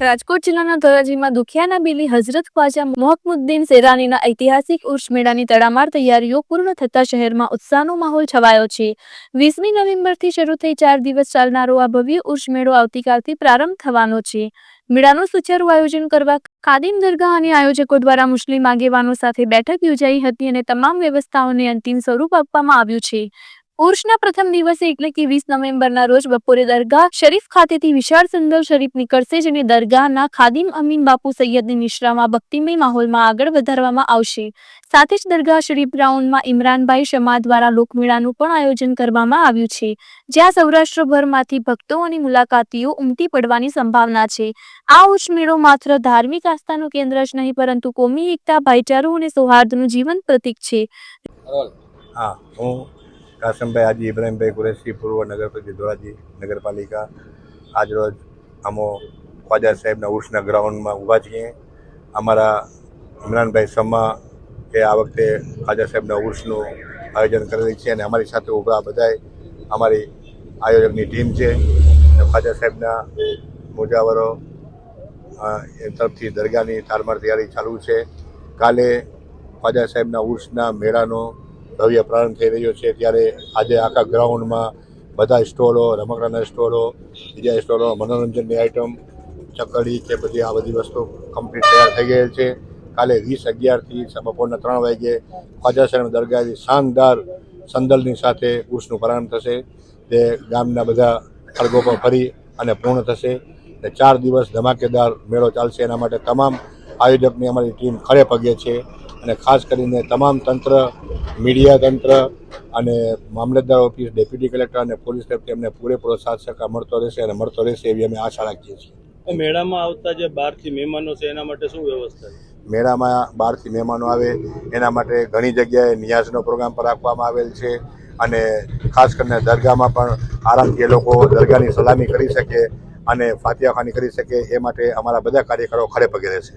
રાજકોટ જિલ્લાના ધોરાજીમાં દુખિયાના બેલી હઝરત ખ્વાજા મોહકમુદ્દીન સેરાનીના ઐતિહાસિક ઉર્ષ મેળાની તડામાર તૈયારીઓ પૂર્ણ થતા શહેરમાં ઉત્સાહનો માહોલ છવાયો છે. વીસમી નવેમ્બરથી શરૂ થઈ ચાર દિવસ ચાલનારો આ ભવ્ય ઉર્ષ મેળો આવતીકાલથી પ્રારંભ થવાનો છે. મેળાનું સુચારુ આયોજન કરવા કાદિમ દરગાહ અને આયોજકો દ્વારા મુસ્લિમ આગેવાનો સાથે બેઠક યોજાઈ હતી અને તમામ વ્યવસ્થાઓને અંતિમ સ્વરૂપ આપવામાં આવ્યું છે. ઉર્ષના પ્રથમ દિવસે એટલે કે વીસ નવેમ્બરના રોજ બપોરે દરગાહ શરીફ ખાતેથી વિશાળ સંદલ શરીફ નીકળશે, જેને દરગાહના ખાદિમ અમીન બાપુ સૈયદની નિશ્રામાં ભક્તિમય માહોલમાં આગળ વધારવામાં આવશે. સાથે જ દરગાહ શરીફ ગ્રાઉન્ડમાં ઇમરાનભાઈ શમા દ્વારા લોકમેળાનું પણ આયોજન કરવામાં આવ્યું છે, જ્યાં સૌરાષ્ટ્રભરમાંથી ભક્તો અને મુલાકાતીઓ ઉમટી પડવાની સંભાવના છે. આ ઉર્ષ માત્ર ધાર્મિક આસ્થાનું કેન્દ્ર જ નહીં, પરંતુ કોમી એકતા, ભાઈચારો અને સૌહાર્દનું જીવંત પ્રતીક છે. કાસમભાઈ હાજી, ઇબ્રાહીમભાઈ કુરેશી પૂર્વ નગરપતિ ધોરાજી નગરપાલિકા. આજરોજ અમો ખ્વાજા સાહેબના ઉર્સના ગ્રાઉન્ડમાં ઊભા છીએ. અમારા ઇમરાનભાઈ સમા એ આ વખતે ખ્વાજા સાહેબના ઉર્સનું આયોજન કરેલી છે અને અમારી સાથે ઊભા બધાય અમારી આયોજકની ટીમ છે. ખ્વાજા સાહેબના મુજાવરો એ તરફથી દરગાહની તારમાર તૈયારી ચાલુ છે. કાલે ખ્વાજા સાહેબના ઉર્સના મેળાનો ભવ્ય પ્રારંભ થઈ રહ્યો છે. ત્યારે આજે આખા ગ્રાઉન્ડમાં બધા સ્ટોલો, રમકડાના સ્ટોલો, બીજા સ્ટોલો, મનોરંજનની આઇટમ ચકડી કે બધી આ બધી વસ્તુ કમ્પ્લીટ તૈયાર થઈ ગયેલ છે. કાલે વીસ અગિયારથી બપોરના ત્રણ વાગે ખ્વાજા સાહેબ દરગાહથી શાનદાર સંદલની સાથે ઉર્સનું પ્રારંભ થશે. તે ગામના બધા ખળગો પર ફરી અને પૂર્ણ થશે. ને ચાર દિવસ ધમાકેદાર મેળો ચાલશે. એના માટે તમામ આયોજકની અમારી ટીમ ખડે પગે છે અને ખાસ કરીને તમામ તંત્ર મીડિયા તંત્ર અને મામલતદાર ઓફિસ ડેપ્યુટી કલેક્ટર અને પોલીસ તરફથી અમને પૂરેપૂરો સાથ સહકાર મળતો રહેશે અને મળતો રહેશે એવી અમે આશા રાખીએ છીએ. મેળામાં આવતા જે બહારથી મહેમાનો છે એના માટે શું વ્યવસ્થા છે? મેળામાં બહારથી મહેમાનો આવે એના માટે ઘણી જગ્યાએ નિયાઝનો પ્રોગ્રામ પણ રાખવામાં આવેલ છે અને ખાસ કરીને દરગાહમાં પણ આરામથી એ લોકો દરગાહની સલામી કરી શકે અને ફાતિહાખાની કરી શકે એ માટે અમારા બધા કાર્યકરો ખડે પગે રહેશે.